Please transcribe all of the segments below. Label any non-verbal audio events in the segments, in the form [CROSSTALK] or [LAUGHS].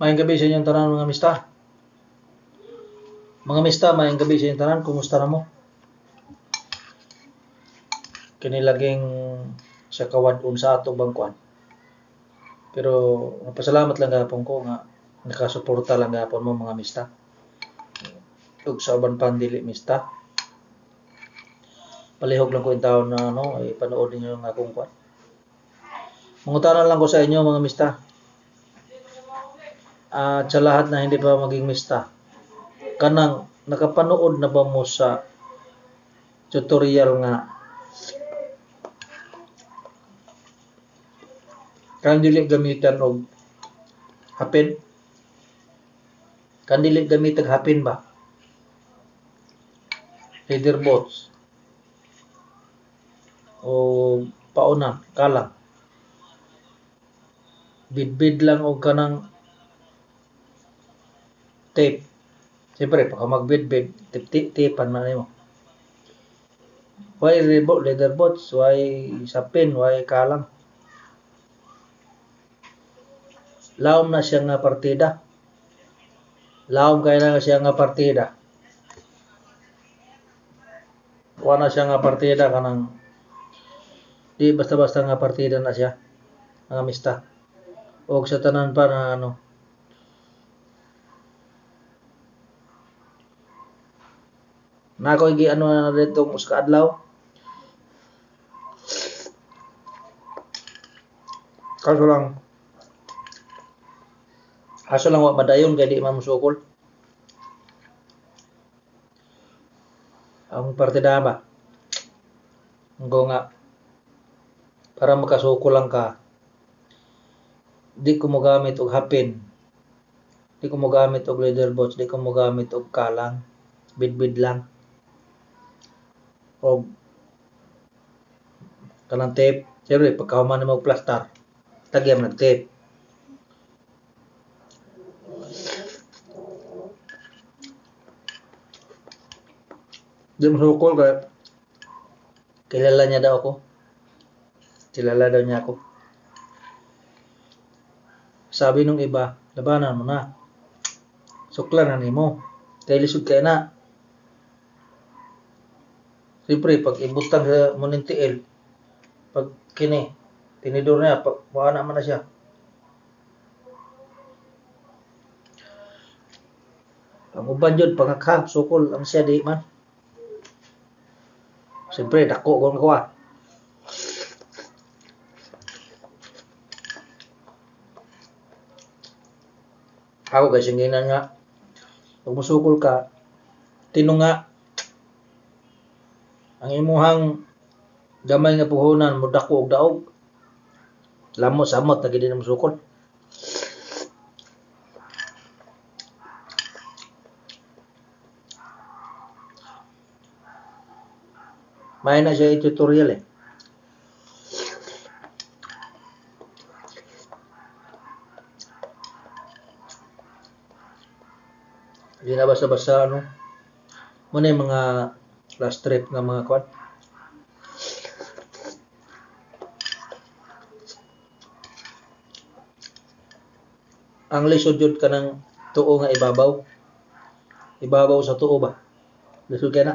Mayang gabi sa inyong tanan mga mista. Mga mista, mayang gabi sa inyong tanan. Kumusta na mo? Kinilaging sa kawadon sa ato bangkuan. Pero napasalamat lang gapon ko nga nakasuporta lang gapon mo mga mista. Ug sa uban pang dili mista. Palihog lang ko yung taon na ano, ay panood ninyo yung akong kwan. Mangutanan lang ko sa inyo mga mista. At sa lahat na hindi pa maging mista, kanang nakapanood na ba mo sa tutorial nga? Kan dili gamitan og hapin? Kan dili gamitan hapin ba? Leader boats o pauna kalang bidbid lang og kanang tape. Siyempre pagka magbidbid tip tip tipan man nimo. Why rebo leather boats why sapin? Why kalang? Lawom na siya nga partida. Lawom kay na siya nga partida. Wala siya nga partida kanang di basta-basta nga partida na siya. Nga mista o sa tanan pa na ano na ako igi ano na dito sa adlaw kaso lang. Kaso lang wa madayon kay di man musukol ang partida ba? Ang nga para makasuko lang ka di ko mo gamit og hapin. Di ko mo gamit og leather boats di ko mo gamit og kalang bidbid lang o kanang tape. Siyempre pagkahuman mo og plastar tagyam ng tape. Di mo sukol kaya kilala niya daw ako. Kilala daw niya ako. Sabi nung iba labanan mo na. Sukla na nimo. Kay lisod kay na Siyempre, pag ibutang sa munintiil, pag kini, tinidor niya, pag wala naman na siya. Ang uban yun, pangakha, sukol, ang siya di man. Siyempre, dako kung kuha. Ako kasi nga nga, pag musukol ka, tinunga, ang imuhang gamay nga puhunan mo dako og daog. Lamot samot na gid musukol may na siya tutorial eh. Hindi na basta-basta ano. Muna yung mga last trip nga mga kwan. Ang lisod yun ka ng tuo nga ibabaw. Ibabaw sa tuo ba? Lisod ka na.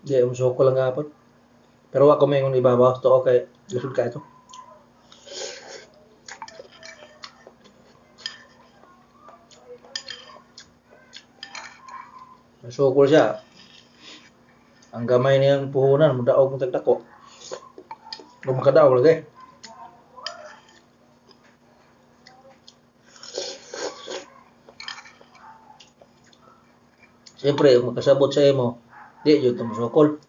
Di, umusuko ko lang hapon. Pero wako may ngon ibabaw. Ito okay. Lisod ka ito. Nasukol siya. Ang gamay niyang puhunan, mudaog mo tagdako. Kung makadaog lagi. Siyempre, makasabot sa imo, di yun ito masukol.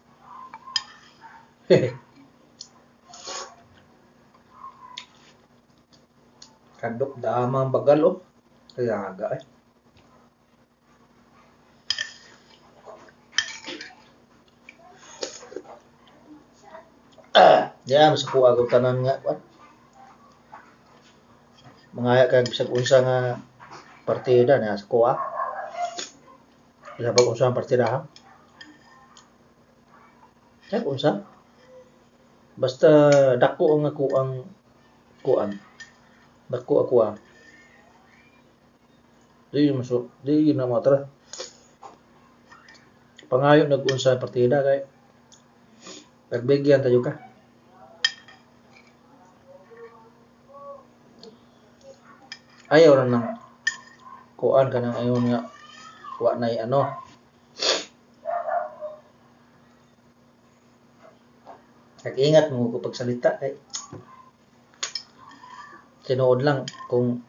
[LAUGHS] Kadok damang bagal oh. Kaya aga eh. Sa kuha ko tanan nga what? Mga kag bisag unsa nga partida na sa kuha. Ilabag unsa ang partida ha? Eh, unsa? Basta dako ang ako ang kuan. Dako ako ang. Di maso, di yun na matra. Pangayo nag-unsa partida kay pagbigyan tayo ka. Ayaw na nang kuan ka nang ayon nga wa na ano. Nag-ingat mo ko pagsalita kay tinuod lang kung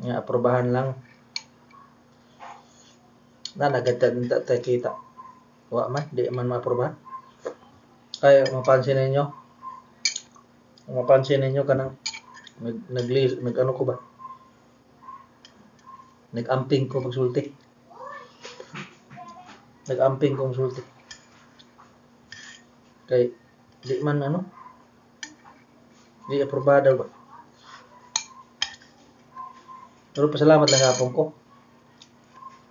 nga aprobahan lang. Na nagatan ta ta kita. Wa man di man maaprobahan. Ay mapansin ninyo. Mapansin ninyo kanang nag nag, nag ano ko ba? Nag-amping ko pagsulti nag-amping ko pagsulti kay di man ano? Di aprobado ba? Pero pasalamat lang hapon ko.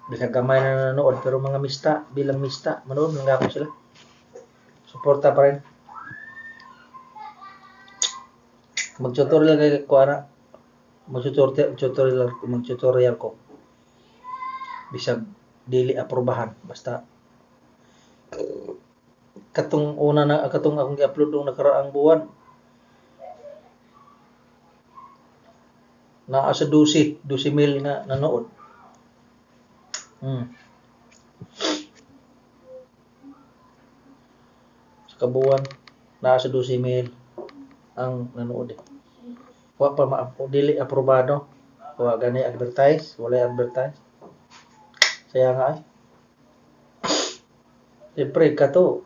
Bisag gamay na nanonood pero mga mista bilang mista manood lang ako sila. Suporta pa rin mag-tutorial kay ko ana mag-tutorial tutorial mag-tutorial ko. Bisag dili aprobahan basta. Katong una na katong akong gi-upload nung nakaraang buwan. Naa sa 12 12 mil nga nanood. Hmm. sa kabuwan naa sa 12 mil ang nanood eh. Wa pa ma dili aprobado. Wa gani advertise wala advertise. Saya nga ay. [CLEARS THROAT] Siyempre ka to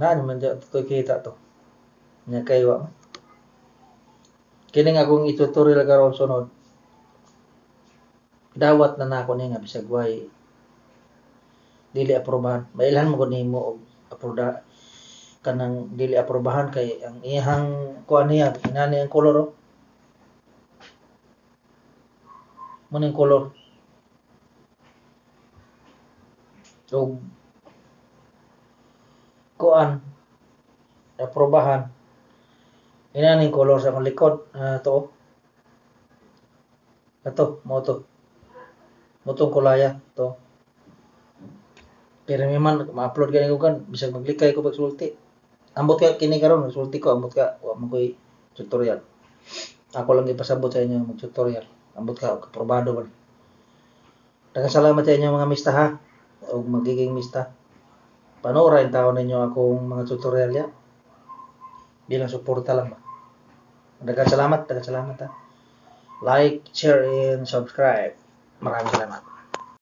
na naman dyan to kita to. Nya kay wa kining akong itutorial karon sunod dawat na nako ni nga bisag way dili aprobahan. Mailhan mo ko nimo og aproda kanang dili aprobahan kay ang iyang kuan niya inani ang kolor oh. mo ning kolor og kuan aprobahan inaning kolor sa likod uh, to ato mo to mo tong kulaya to pero may man ma-upload gani ko kan bisag maglikay ko pagsulti ambot ka kini karon sulti ko ambot ka wa mo tutorial. Ako lang ipasabot sa inyo mag tutorial ambot ka aprobado man. Daghang salamat sa inyo mga mista ha? O magiging mista. Panoorin taon ninyo akong mga tutorial ya. Bilang suporta lang ba daghang salamat daghang salamat ha. Like share and subscribe. Maraming salamat